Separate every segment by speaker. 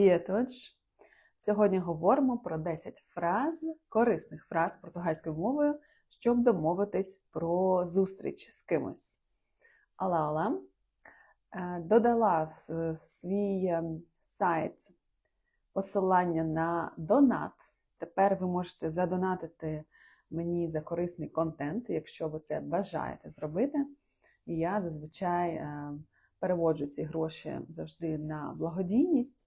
Speaker 1: Привіт! Сьогодні говоримо про 10 фраз, корисних фраз португальською мовою, щоб домовитись про зустріч з кимось. Алла Алла е, додала в свій ем, сайт посилання на донат. Тепер ви можете задонатити мені за корисний контент, якщо ви це бажаєте зробити. І я зазвичай е, переводжу ці гроші завжди на благодійність.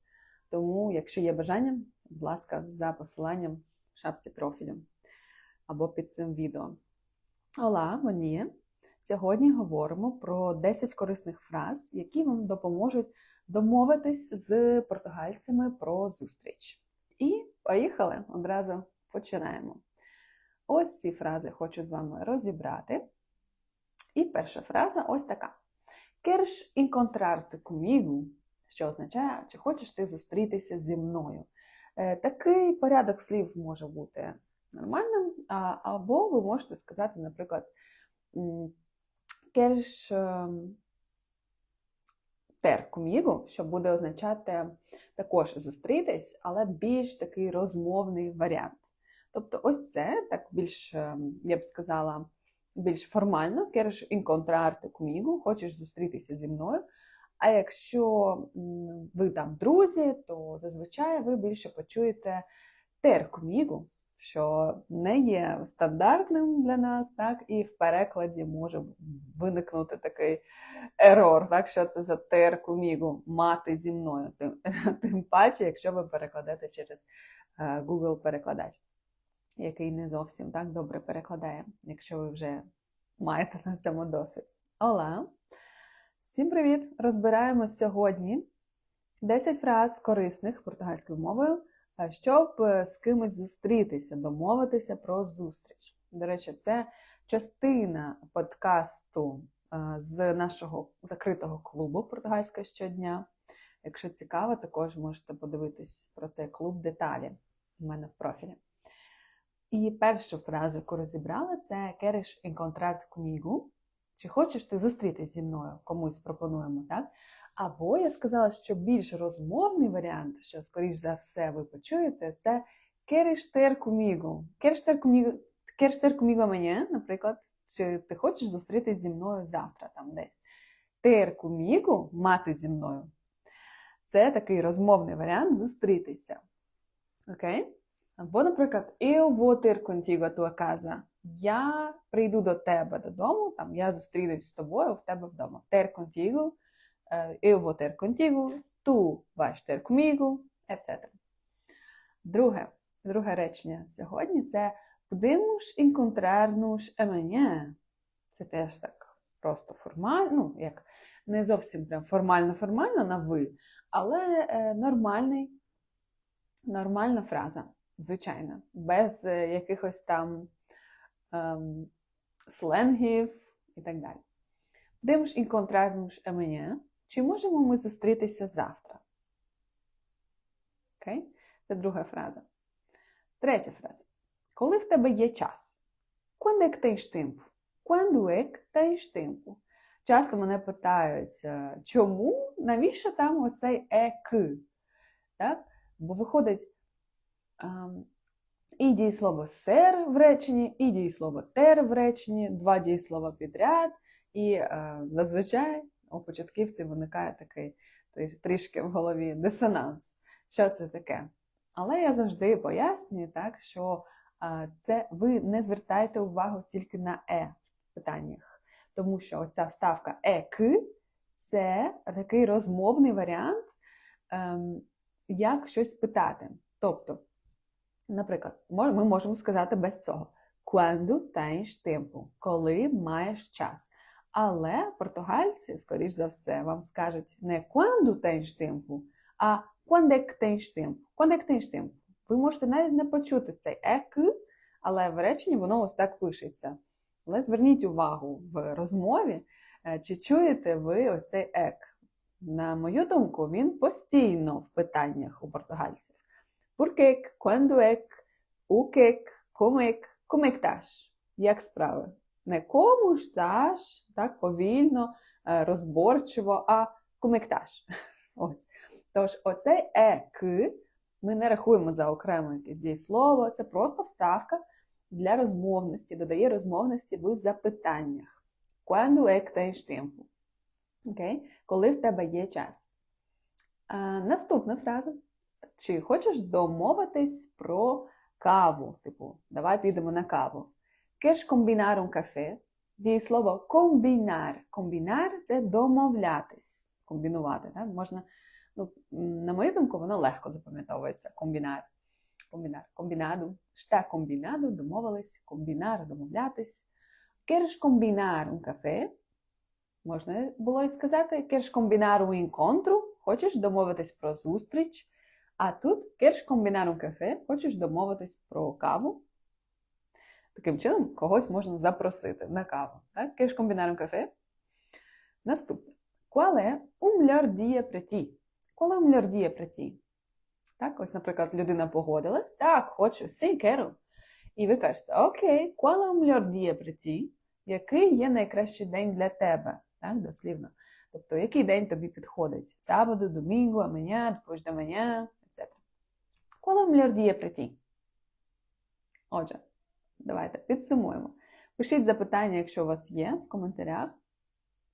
Speaker 1: Тому, якщо є бажання, будь ласка, за посиланням в шапці профілю або під цим відео. Ола, мені. Сьогодні говоримо про 10 корисних фраз, які вам допоможуть домовитись з португальцями про зустріч. І поїхали! Одразу починаємо. Ось ці фрази хочу з вами розібрати. І перша фраза ось така: Queres encontrar-te comigo? Що означає, чи хочеш ти зустрітися зі мною. Е, такий порядок слів може бути нормальним, або ви можете сказати, наприклад, «Queres ter comigo», що буде означати також зустрітись, але більш такий розмовний варіант. Тобто, ось це так більш, я б сказала, більш формально, «Queres encontrar-te comigo», хочеш зустрітися зі мною. А якщо ви там друзі, то зазвичай ви більше почуєте теркомігу, що не є стандартним для нас, так, і в перекладі може виникнути такий ерор, так, що це за теркомігу мати зі мною. Тим, тим паче, якщо ви перекладете через е, Google-перекладач, який не зовсім так добре перекладає, якщо ви вже маєте на цьому досвід. Ола! Всім привіт! Розбираємо сьогодні 10 фраз корисних португальською мовою, щоб е, з кимось зустрітися, домовитися про зустріч. До речі, це частина подкасту е, з нашого закритого клубу Португальська щодня. Якщо цікаво, також можете подивитись про цей клуб деталі у мене в профілі. І першу фразу, яку розібрали, це «Queres encontrar comigo?» Чи хочеш ти зустрітися зі мною? Комусь пропонуємо, так? Або я сказала, що більш розмовний варіант, що, скоріш за все, ви почуєте, це «Queres ter comigo?» «Queres ter comigo?» «Queres ter comigo amanhã?» Наприклад, чи ти хочеш зустрітися зі мною завтра там десь. «Ter comigo» – мати зі мною. Це такий розмовний варіант зустрітися. Окей? Або, наприклад, eu vou ter contigo a tua casa. Я прийду до тебе додому, там я зустрінусь з тобою в тебе вдома. Contigo, eu vou ter contigo, tu vais ter etc. Друге, друге речення сьогодні це podemos encontrar-nos amanhã. Це теж так просто формально, ну, як не зовсім прям формально-формально на ви, але е, нормальний, нормальна фраза звичайно, без е, якихось там сленгів і так далі. Podemos encontrar-nos amanhã. Чи можемо ми зустрітися завтра? Окей? Це друга фраза. Третя фраза. Коли в тебе є час? Quando é que tens tempo? Quando? Часто мене питають, е, чому, навіщо там оцей ек? Так? Бо виходить, і дієслово сер в реченні, і дієслово тер в реченні, два дієслова підряд. І е, зазвичай у початківців виникає такий трішки в голові дисонанс. Що це таке? Але я завжди пояснюю, так, що е, це ви не звертаєте увагу тільки на е в питаннях. Тому що оця ставка ек це такий розмовний варіант, е, як щось питати. Тобто, Наприклад, ми можемо сказати без цього quando tens tempo, коли маєш час. Але португальці, скоріш за все, вам скажуть не quando tens tempo, а quando tens tempo. Quando tens tempo. Ви можете навіть не почути цей ек, але в реченні воно ось так пишеться. Але зверніть увагу в розмові, е, чи чуєте ви ось цей ек. На мою думку, він постійно в питаннях у португальців. Porquê, quando é que, o que é que, como é que, como é que estás? Як справи? Не кому estás, так, повільно, розборчиво, а que estás? Ось. Тож, оцей ек ми не рахуємо за окремо якесь дієслово, це просто вставка для розмовності, додає розмовності в запитаннях. Quando é que tens? Окей? Коли в тебе є час. А, наступна фраза. Чи хочеш домовитись про каву? Типу, давай підемо на каву. Queres combinar um café? Дієслово комбінар. Комбінар це домовлятись, комбінувати. Так? Можна, ну, на мою думку, воно легко запам'ятовується. Комбінар. Комбінар. Комбінаду. Шта комбінаду, домовились, комбінар, домовлятись. Combinar um café? Можна було і сказати queres combinar um encontro? Хочеш домовитись про зустріч? А тут combinar um? Хочеш домовитись про каву? Таким чином, когось можна запросити на каву. Так? Combinar um? Наступне. Qual é o melhor dia para ti? Qual é dia para ti? Так, ось, наприклад, людина погодилась. Так, хочу, quero. І ви кажете, окей, qual é o melhor dia ti? Який є найкращий день для тебе? Так, дослівно. Тобто, який день тобі підходить? Sábado, domingo, amanhã, depois da melhor dia para ti? Отже, давайте підсумуємо. Пишіть запитання, якщо у вас є, в коментарях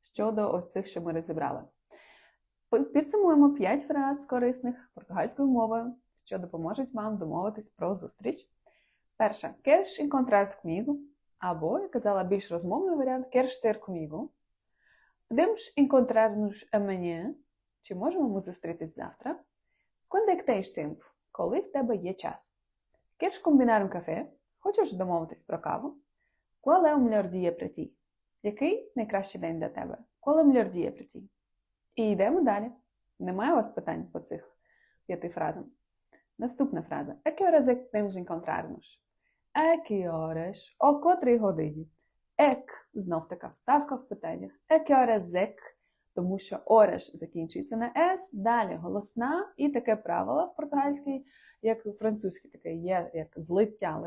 Speaker 1: щодо ось цих, що ми розібрали. Підсумуємо 5 фраз корисних португальською мовою, що допоможуть вам домовитись про зустріч. Перша queres encontrar comigo? Або, я казала, більш розмовний варіант queres ter comigo? Podemos encontrar-nos? Чи можемо ми зустрітись завтра? Quando Коли в тебе є час? Queres combinar um? Хочеш домовитись про каву? Qual é o? Який найкращий день для тебе? Qual é o? І йдемо далі. Немає у вас питань по цих п'яти фразам? Наступна фраза. A que horas é que? О котрій годині? Ек, знов така вставка в питаннях. A? Тому що ореш закінчується на S, далі голосна, і таке правило в португальській, як в французькій, таке є як злиття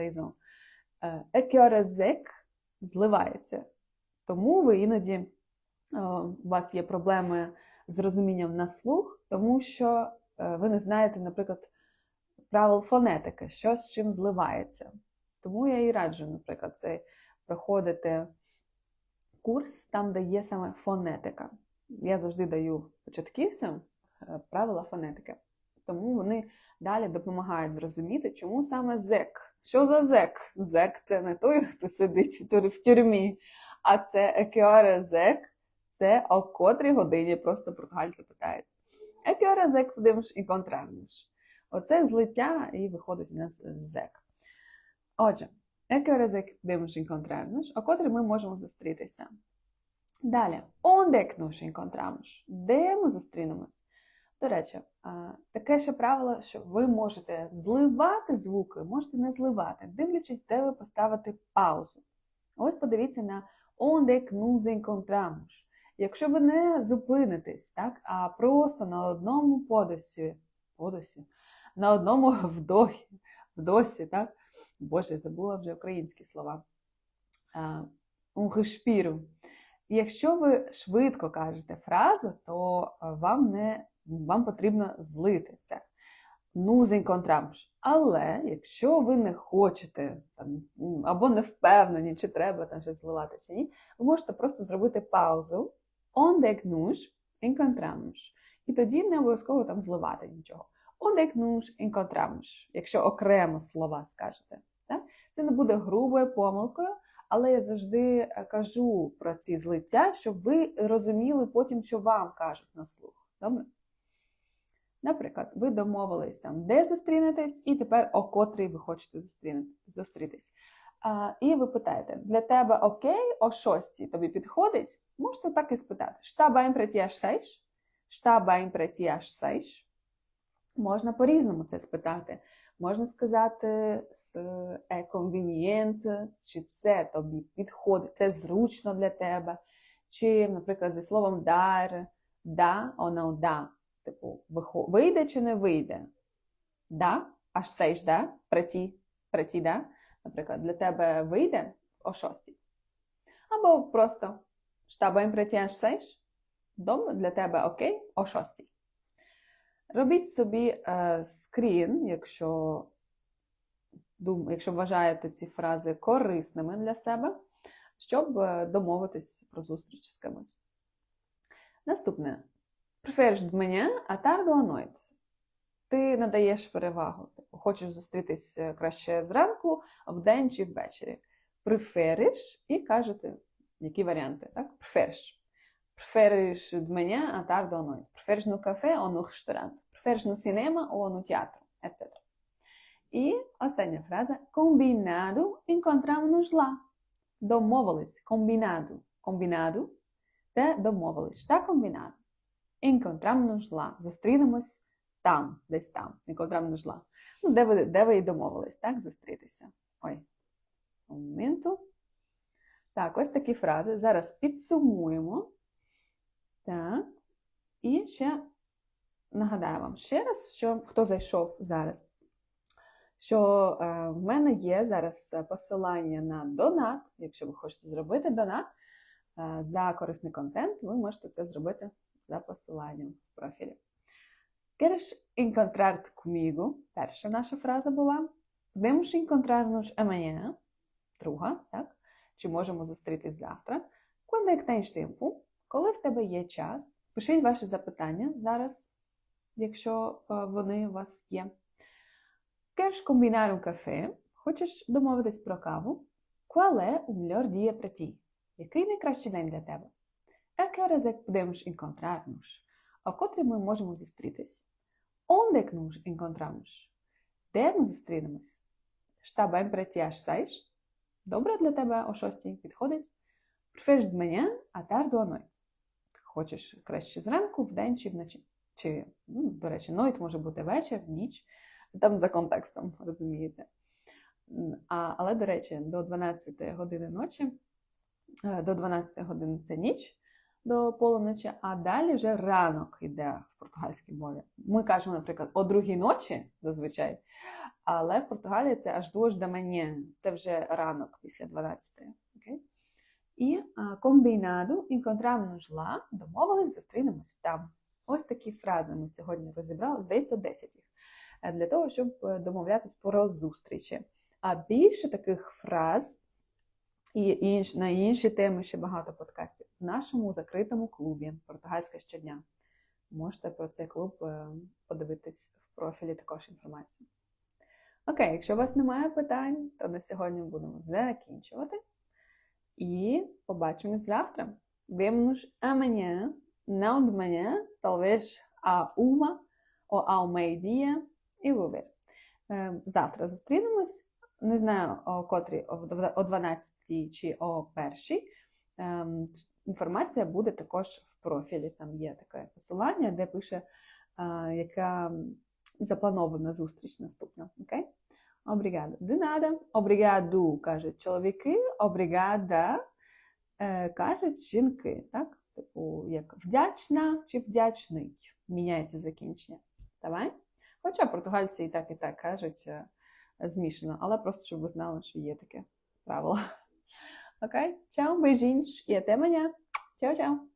Speaker 1: horas é que зливається. Тому ви іноді е, у вас є проблеми з розумінням на слух, тому що е, ви не знаєте, наприклад, правил фонетики, що з чим зливається. Тому я і раджу, наприклад, це проходити курс там, де є саме фонетика. Я завжди даю початківцям е, правила фонетики. Тому вони далі допомагають зрозуміти, чому саме зек. Що за зек? Зек це не той, хто сидить в тюрмі, а це екеоре зек, це о котрій годині просто португальці питаються. Екеоре зек подивимось і контрарнуш. Оце злиття і виходить у нас зек. Отже, екеоре зек подивимось encontrarmos, о котрій ми можемо зустрітися. Далі, é que encontramos? Де ми зустрінемось? До речі, таке ще правило, що ви можете зливати звуки, можете не зливати, дивлячись, де ви поставите паузу. Ось подивіться на onde que encontramos. Якщо ви не зупинитесь, так, а просто на одному подосі, подосі, на одному вдохі, вдосі, так? Боже, забула вже українські слова. Un Якщо ви швидко кажете фразу, то вам не вам потрібно злити це. Ну, зінконтрамш. Але якщо ви не хочете там, або не впевнені, чи треба там щось зливати, чи ні, ви можете просто зробити паузу. É que nos. І тоді не обов'язково там зливати нічого. É que nos якщо окремо слова скажете. Так? Це не буде грубою помилкою, але я завжди кажу про ці злиття, щоб ви розуміли потім, що вам кажуть на слух. Добре? Наприклад, ви домовились там, де зустрінетесь, і тепер о котрій ви хочете зустрітись. А, І ви питаєте, для тебе окей, о шостій тобі підходить? Можете так і спитати: Шта баєм претіаш сейш? Шта баєм сейш? Можна по-різному це спитати. Можна сказати з е чи це тобі підходить, це зручно для тебе. Чи, наприклад, зі словом дар, да, оно да. Типу, вийде чи не вийде? Да? Аж сейш, да? Преті, преті, да? Наприклад, для тебе вийде о шостій. Або просто штаба імпреті аж сейш. Дом для тебе окей о шостій. Робіть собі е, скрін, якщо, якщо вважаєте ці фрази корисними для себе, щоб е, домовитись про зустріч з кимось. Наступне. Preferes de manhã, à tarde? Ти надаєш перевагу. Типу, хочеш зустрітись е, краще зранку, вдень чи ввечері. Preferes і кажете, які варіанти, так? Preferes. Preferes de manhã, à tarde ou no café ou no restaurante? Preferes no cinema ou no teatro? Etc. І остання фраза. Combinado, encontramos lá. Домовились. Combinado. Combinado – це домовились. Está combinado. Encontramos lá. Зустрінемось там, десь там. Encontramos lá. Ну, де ви, де ви і домовились, так, зустрітися. Ой. Моменту. Так, ось такі фрази. Зараз підсумуємо. Так. І ще нагадаю вам ще раз, що хто зайшов зараз, що е, в мене є зараз посилання на донат. Якщо ви хочете зробити донат е, за корисний контент, ви можете це зробити за посиланням в профілі. Queres encontrar-te? Перша наша фраза була. Podemos encontrar-nos amanhã? Друга, так? Чи можемо зустрітись завтра? Quando? Коли в тебе є час? Пишіть ваші запитання зараз, якщо е, вони у вас є. Queres combinar um? Хочеш домовитись про каву? Qual é o melhor dia? Який найкращий день для тебе? A que horas é que podemos encontrar-nos? Ми можемо зустрітись? Onde é que? Де ми зустрінемось? Está bem para ti? Добре для тебе о шостій підходить? Preferes de manhã, à tarde? Хочеш краще зранку, вдень чи вночі? Чи, ну, до речі, нойт може бути вечір, ніч, там за контекстом, розумієте. А, але, до речі, до 12 години ночі, е, до 12 години це ніч, до полуночі, а далі вже ранок йде в португальській мові. Ми кажемо, наприклад, о другій ночі зазвичай, але в Португалії це аж до мені, це вже ранок після 12. Окей? І а, комбінаду encontramos lá, домовились, зустрінемось там. Ось такі фрази ми сьогодні розібрали, здається, 10 їх, е, для того, щоб е, домовлятись про зустрічі. А більше таких фраз і інш, на інші теми ще багато подкастів в нашому закритому клубі Португальська щодня. Можете про цей клуб е, подивитись в профілі також інформацію. Окей, якщо у вас немає питань, то на сьогодні будемо закінчувати. E побачимось завтра. Vemo-nos amanhã, não de manhã, talvez à uma ou ao meio-dia. Eu vou ver. Е, Завтра зустрінемось. Не знаю, о котрій, о дв- о 12 чи о першій. Ем, Інформація буде також в профілі. Там є таке посилання, де пише, е, яка запланована зустріч наступна. Окей? Обрігада. Nada. Обрігаду кажуть чоловіки, обрігада е, кажуть жінки. Так? Типу, як вдячна чи вдячний. Міняється закінчення. Давай. Хоча португальці і так, і так кажуть е, змішано, але просто щоб ви знали, що є таке правило. Окей? Чао, beijinhos і. Tchau, tchau.